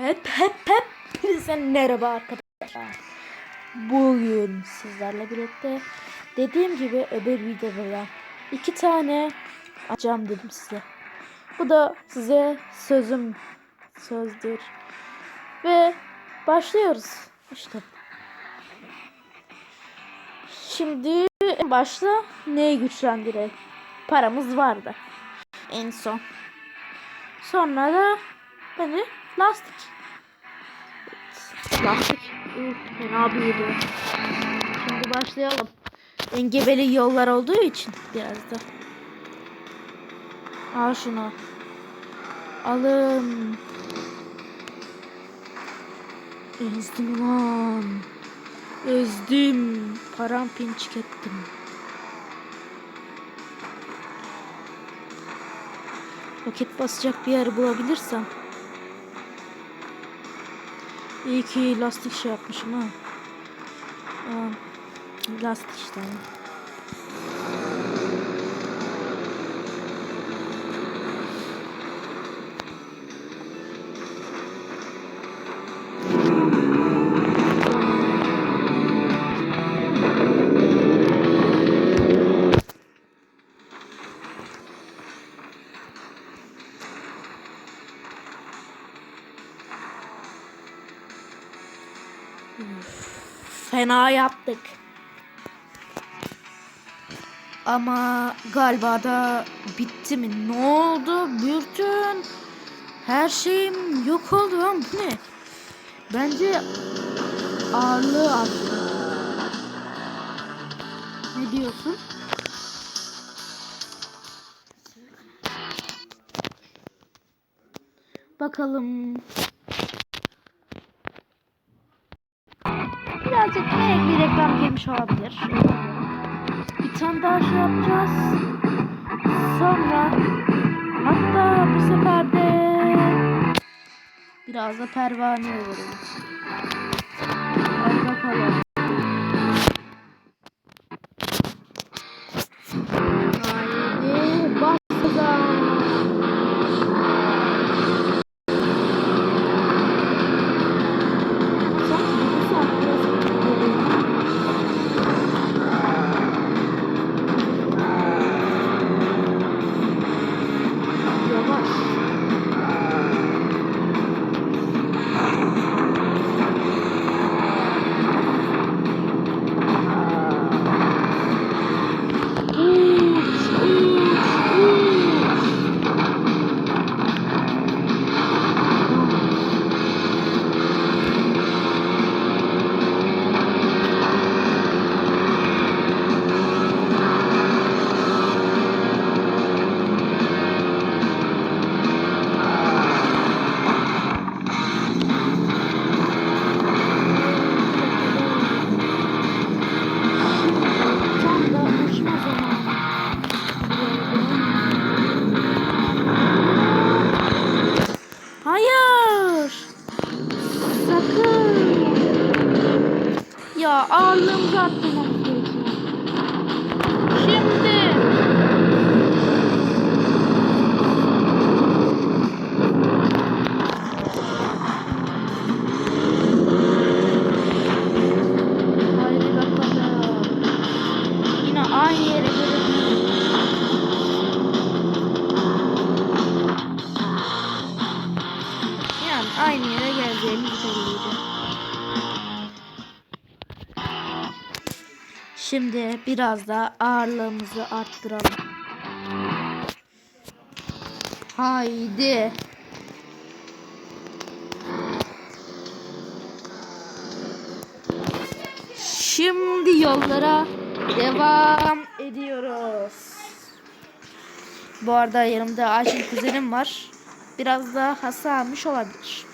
Hep hep hep hepinize merhaba arkadaşlar. Bugün sizlerle birlikte dediğim gibi öbür videoda iki tane açacağım dedim size. Bu da size sözüm sözdür. Ve başlıyoruz. İşte. Şimdi en başta neyi güçlendirelim? Paramız vardı. En son. Sonra da hani lastik. Lastik. Uf, fena büyüdü. Şimdi başlayalım. Engebeli yollar olduğu için biraz da. Al şunu. Alın. Ezdim lan. Ezdim. Parampinçik ettim. Roket basacak bir yer bulabilirsem. İyi ki lastik şey yapmışım ha. Aa, lastik işte. Fena yaptık. Ama galiba da bitti mi? Ne oldu? Bütün her şeyim yok oldu bu ne? Bence ağırlığı arttı. Ne diyorsun? Bakalım. Girmiş olabilir. Bir tane daha şey yapacağız. Sonra hatta bu sefer de biraz da pervane vururuz. Hadi bakalım. Hayır. Sakın. Ya ağırlığımızı arttırmamız Şimdi biraz da ağırlığımızı arttıralım. Haydi. Şimdi yollara devam ediyoruz. Bu arada yanımda Ayşe kuzenim var. Biraz da hasa almış olabilir.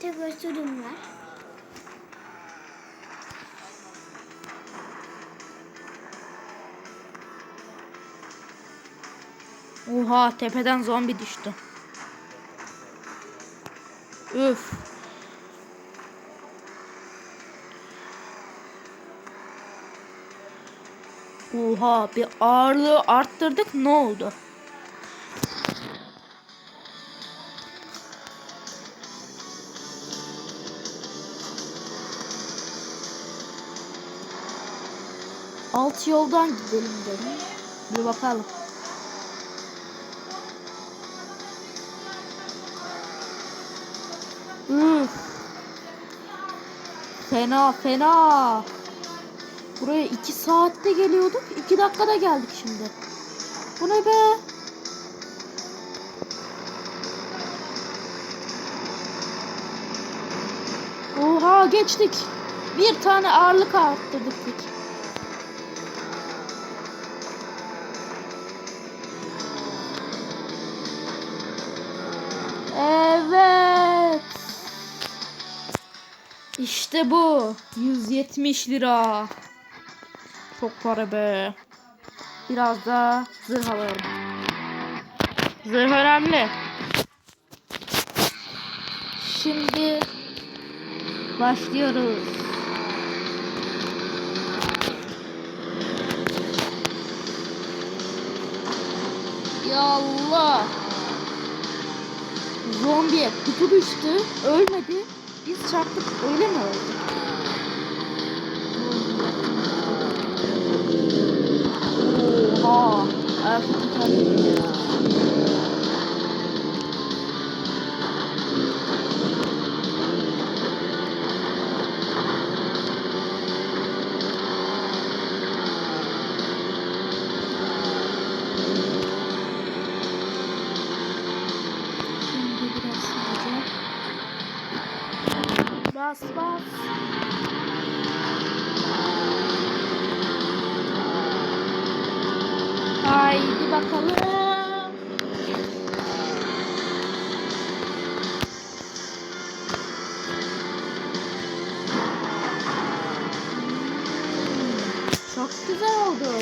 Tebeşürüm var. Oha tepeden zombi düştü. Üf. Oha bir ağırlığı arttırdık ne oldu? Alt yoldan gidelim dedim. Bir bakalım. Üf. Fena fena. Buraya iki saatte geliyorduk. iki dakikada geldik şimdi. Bu ne be? Oha geçtik. Bir tane ağırlık arttırdık. İşte bu. 170 lira. Çok para be. Biraz da zırh alalım. Zırh önemli. Şimdi başlıyoruz. Ya Allah. Zombiye kutu düştü. Ölmedi. Biz çarptık. Öyle mi öldü? Oha. Erkek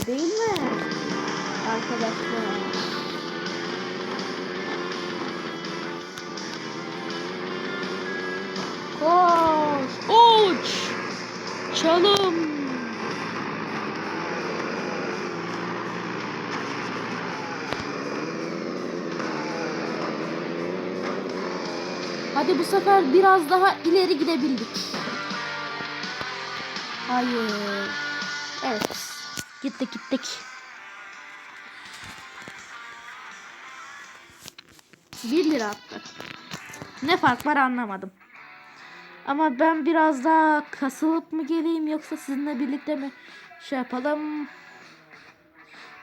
oldu değil mi? Arkadaşlar. Koş, uç, çalım. Hadi bu sefer biraz daha ileri gidebildik. Hayır. Evet. Gittik gittik. Bir lira attı. Ne fark var anlamadım. Ama ben biraz daha kasılıp mı geleyim yoksa sizinle birlikte mi şey yapalım?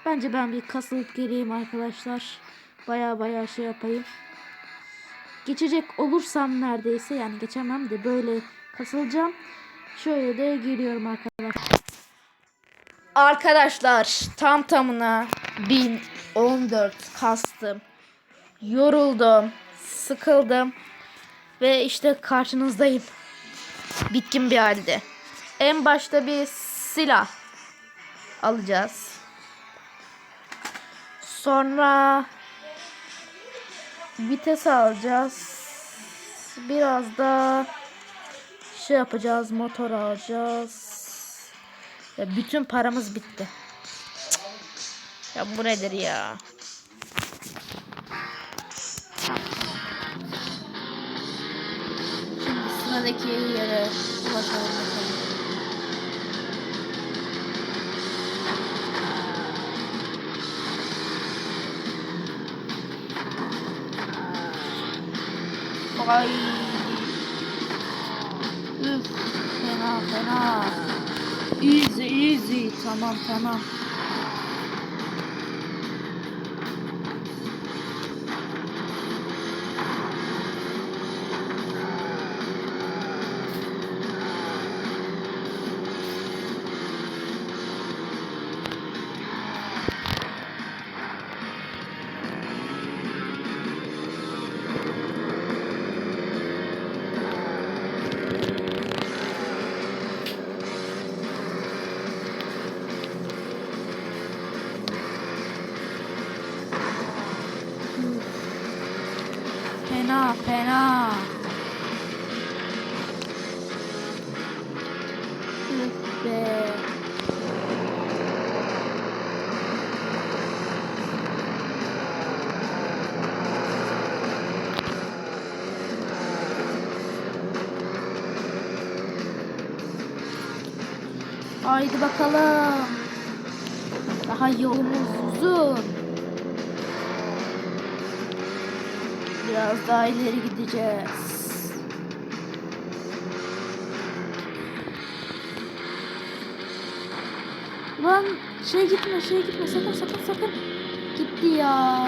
Bence ben bir kasılıp geleyim arkadaşlar. Baya baya şey yapayım. Geçecek olursam neredeyse yani geçemem de böyle kasılacağım. Şöyle de geliyorum arkadaşlar. Arkadaşlar tam tamına 1014 kastım. Yoruldum, sıkıldım ve işte karşınızdayım. Bitkin bir halde. En başta bir silah alacağız. Sonra vites alacağız. Biraz da şey yapacağız, motor alacağız. Ya bütün paramız bitti. Ya bu nedir ya? Şimdi sıradaki yere ulaşalım. Tamam tamam. Fena fena. Üf. Haydi bakalım. Daha yolumuz uzun. Biraz daha ileri gideceğiz. Lan şey gitme şey gitme sakın sakın sakın. Gitti ya.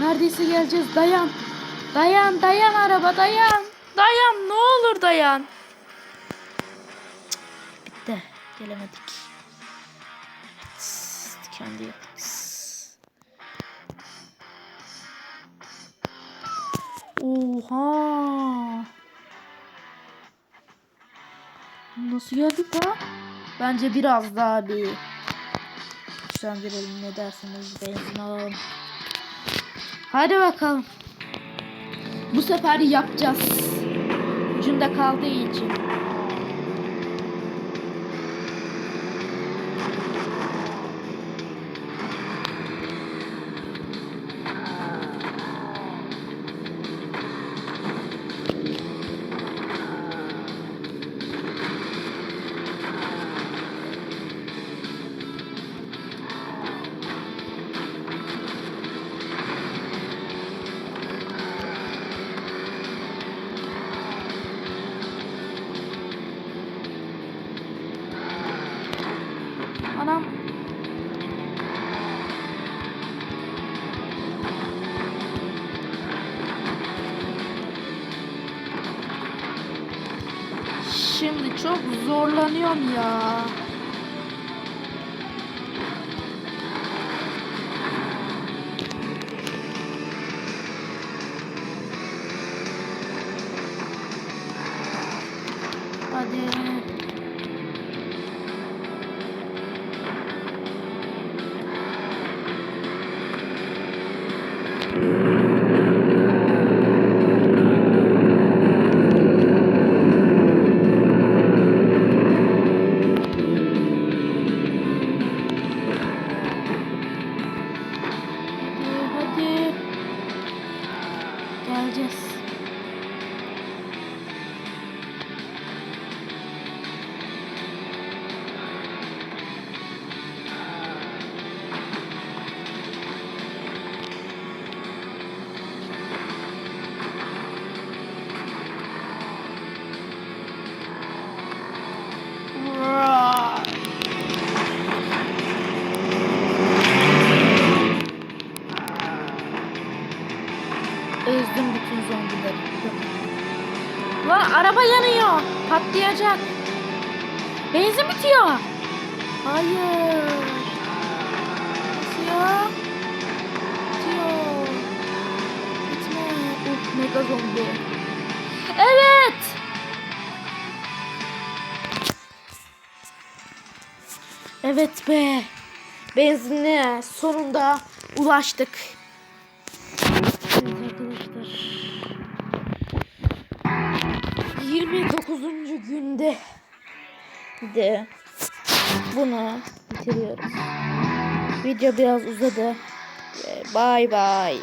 Neredeyse geleceğiz. Dayan. Dayan, dayan araba, dayan. Dayan, ne olur dayan. Cık, Bitti. Gelemedik. Kendi. Oha. Nasıl geldik ya? Bence biraz daha bir güçlendirelim ne dersiniz benzin alalım. Hadi bakalım. Bu sefer yapacağız. Ucunda kaldığı için. Zorlanıyorum ya. Geleceğiz. Araba yanıyor. Patlayacak. Benzin bitiyor. Hayır. Ya? Bitiyor. Bitme. Uf mega zombi. Evet. Evet be. Benzinliğe sonunda ulaştık. 29. günde de bunu bitiriyoruz. Video biraz uzadı. Bye bye.